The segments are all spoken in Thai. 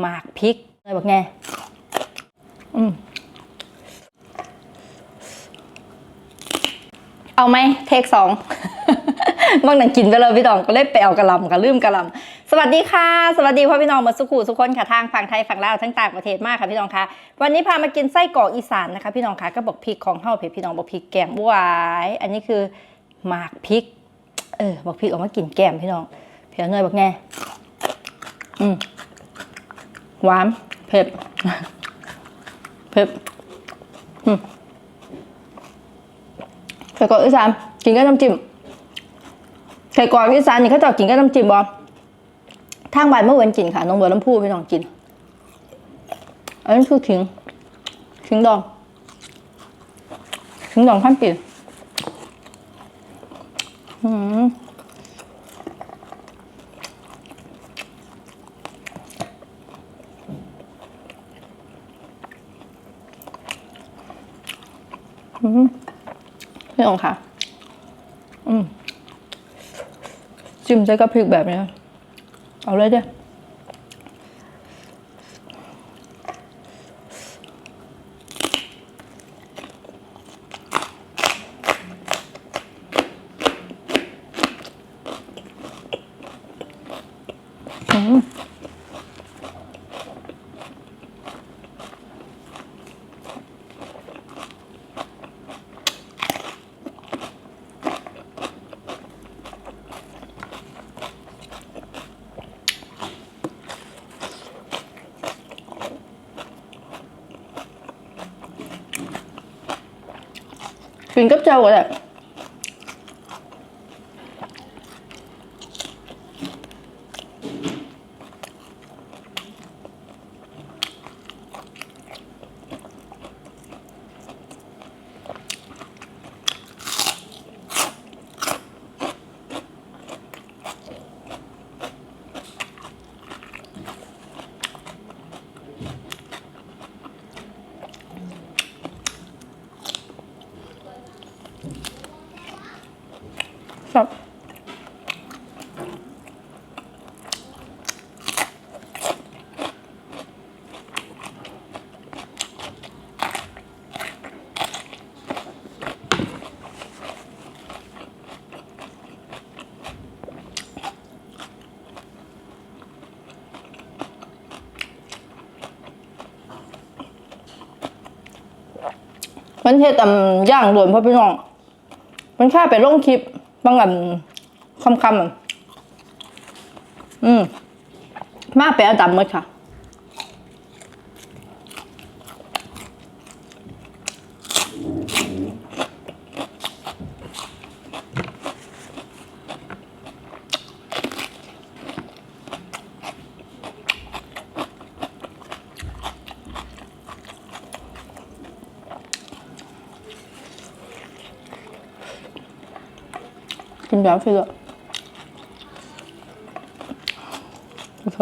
หมากพริกเลยบอกไงอเอาไหมเทคสองบางหนังกินไปเลยพี่น้องก็เลยไปเอากระลำก็ลืมกระลำสวัสดีค่ะ สวัสดีพ่อพี่น้องมาสุขุทุกคนค่ะทางฝั่งไทยฝั่งลาวทั้งต่างประเทศมากค่ะพี่น้องคะวันนี้พามากินไส้กรอกอีสานนะคะ พี่น้องคะก็บอกพริกของเฮาเผ็ดพี่น้องบอกพริกแกงบวายอันนี้คือหมากพริก เออบอกพริกออกมากินแกมพี่น้องเพียวเนยบอกไงอืม หวาน เผ็ด เผ็ดไส้กรอกอีสานกินกับน้ำจิ้มไส้กรอกอีสานนี่เขาจะกินกับน้ำจิ้มบอทางบ้านเมื่อวันกินค่ะน้องบัวลำพูพี่น้องกิน อันนี้คือขิงขิงดองขิงดองขั้นปีอืม พี่องค่ะ อืมจิ้มใส่กับพริกแบบนี้เอาเลยเด้อ กินกับเมันเฮ็ดตำย่างโดนพ่อพี่น้อง มันแค่ไปลงคลิปบางอันคำคำๆอะอืมมาไปอาดำหมดค่ะ กินแบบฟิลอะโอเค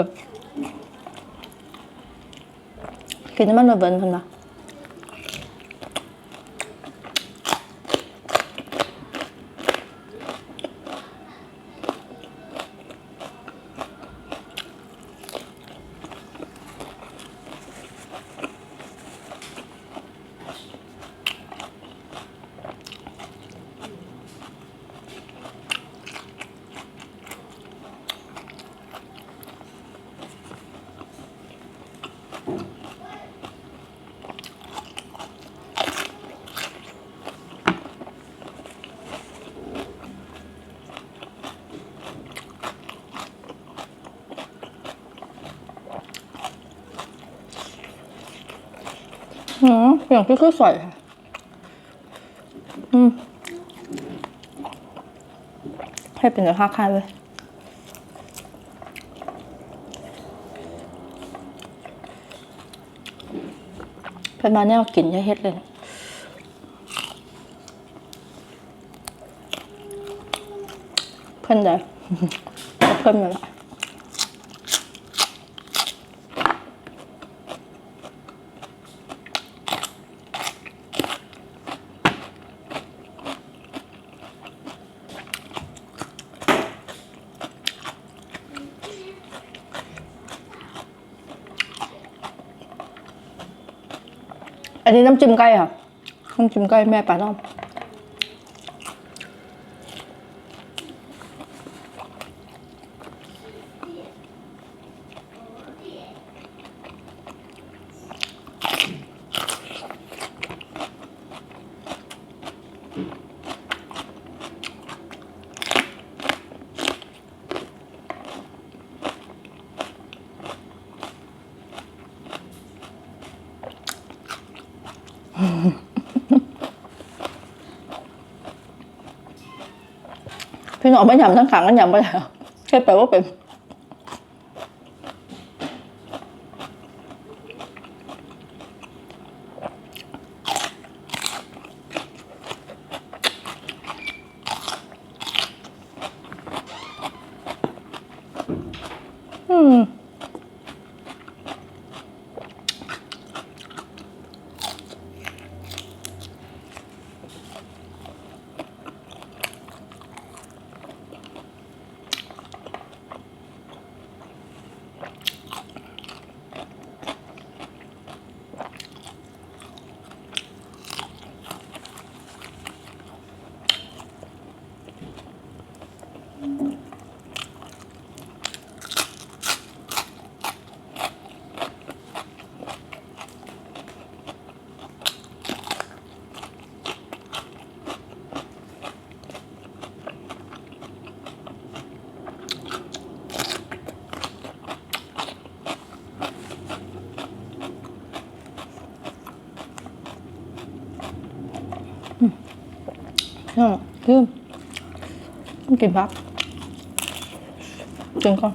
กินน้ำมันระเบิดทำนะ อย่างที่คือใส่ค่ะ อืม ให้เป็นเนื้อข้าวคายเลยเป็นมาแนวกินยาเฮ็ดเลยเพิ่นเด้อเพิ่นมาละ นนี้น้ำจิ้มไก่ค่ะน้ำจิ้มไก่แม่ปลาน้อง พี่น้องไม่ยำทั้งขังกันยำไปแล้วแค่แปลว่าเป็น อืมอืมลืมต้องกินพักกินก่อน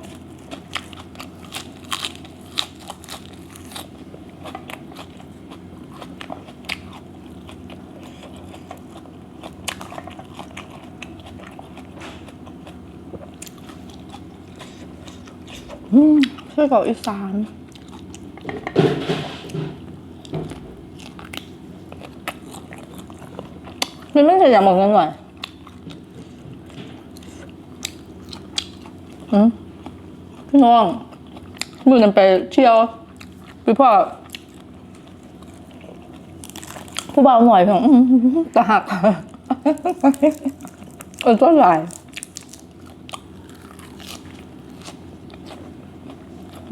อืมไส้กรอกอีสาน มันไม่ใช่อย่างบอกกันหน่อยอืมพี่น้องมือกันไปเที่ยวพี่พ่อผู้บ่าหน่อยของตาหักเออต้นลาย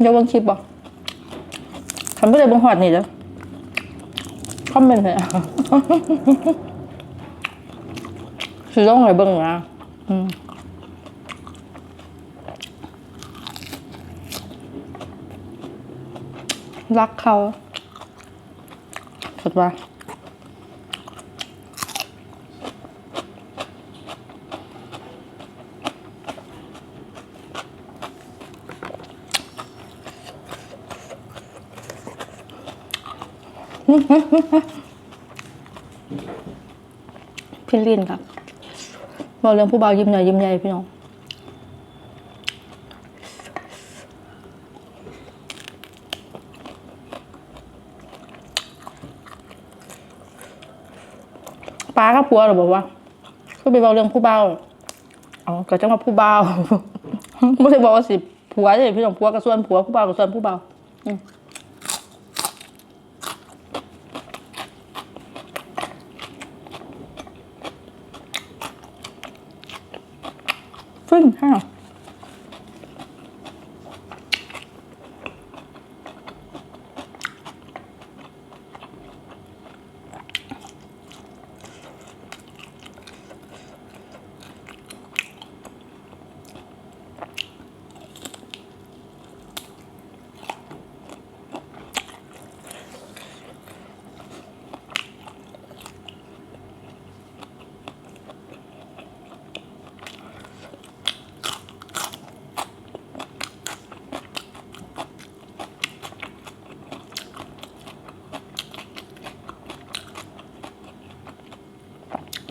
เดี๋ยวบังคลิปบอกทำไม่ได้บังหอดนี่เด้อคอมเมนต์เลย อะคือต้องให้เบิ่งนะอืมรักเขาสุดว่าพี่ลินครับ บอกเรื่องผู้บ่าวยิ้มใหญ่ยิ้มใหญ่พี่น้องป้ากับผัวเหรอบอกว่าคือไปบอกเรื่องผู้บ่าวอ๋อก็จะมาผู้บ่าวไม่ได้บอกว่าสิผัวเลยพี่น้องผัวกับส่วนผัวผู้บ่าวกับส่วนผู้บ่าวอืม ฟึ่งห้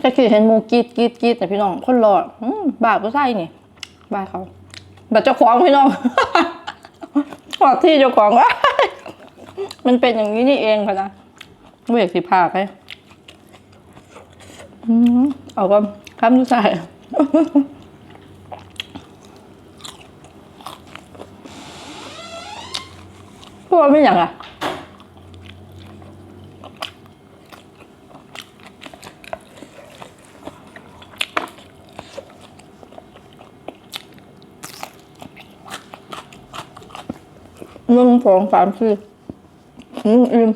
าแต่คือเห็นหมูกรีดกรีดกรีดแต่พี่น้องคนรอดอืมบาปก็ใช่นี่บาปเขาบัตรเจ้าของพี่น้องขอที่เจ้าของว่ามันเป็นอย่างนี้นี่เองค่ะนะไม่อยกสิพาไปเอาก็คำทุกใส่พวกไม่อย่างอะ สองสามสี่อืมอิ่ม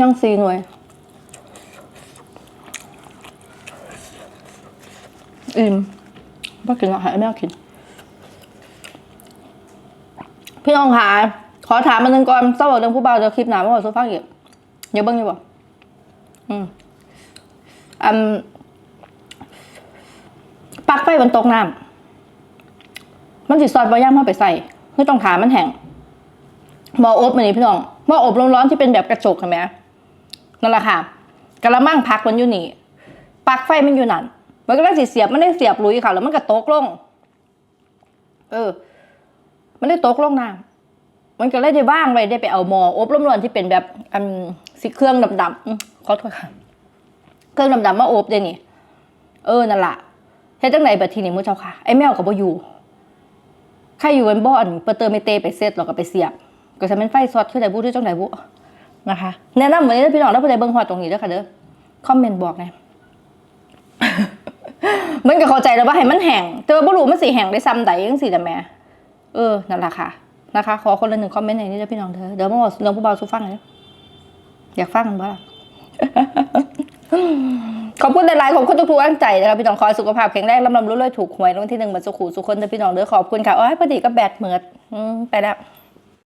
ยังสี่หน่วย อิ่มบ่กินแล้วให้แม่กิน พี่น้องค่ะขอถามมันหนึ่งก่อนเศร้าเรื่องผู้บ่าวเดี๋ยวคลิปหนาไม่บอกโซฟังอีกเดี๋ยวเบิ้งอยู่บ่อืมอัน ปลักไฟบนโต๊ะน้ำมันสิซอดบอย่ามเข้าไปใส่คือต้องถามมันแห้งหมออบมันนี่พี่น้องหมออบร้อนๆที่เป็นแบบกระจกเห็นไหมนั่นแหละค่ะกระมังพักมันอยู่นี่ปลักไฟมันอยู่นั่นมันก็เลยสิเสียบมันได้เสียบลุยค่ะ แล้วมันก็ตกลง เออ มันได้ตกลงน้ำมันก็เลยได้ว่างไว้ได้ไปเอาหมออบร้อนๆที่เป็นแบบอันสีเครื่องดำๆขอโทษค่ะ เครื่องดำๆมาอบเดี๋ยวนี้เออนั่นแหละ เฮ็ดจังไหนบัดทีนี้มื้อเจ้าค่ะไอ้แมวก็บ่อยู่ใครอยู่เป็นบ่อนเปิดเตอร์ไม่เตไปเซตแล้วก็ไปเสียบ ก็จะเป็นไฟซอดคือไดบุที่จังไดบุนะคะแนะนำมื้อนี้เด้พี่น้องแล้วผู้ใดเบิ่งฮอดตรงนี้เด้อค่ะเด้อคอมเมนต์บอกแนะมันก็เข้าใจแล้วว่าให้มันแห้งแต่ว่าบ่รู้มันสิแห้งได้ซ้ำใดจังซี่แต่แม่เออนั่นแหละค่ะนะคะ ขอคนละหนึ่งคอมเมนต์ในนี้ด้วพี่น้องเธอเดี๋ยวมาบอกเรื่องผู้เบาสู้ฟังเลยอยากฟังกันบ้าง ขอบคุณหลายๆขอบคุณทุกๆกำลังใจนะคะพี่น้องขอสุขภาพแข็งแรงลำลำรวยๆถูกหวยรางวัลที่หนึ่งเหมือนสุขุสุขคนแต่พี่น้องเด้อขอบคุณค่ะโอ้ยพอดีก็แบตเหมือดอืมไปแล้ว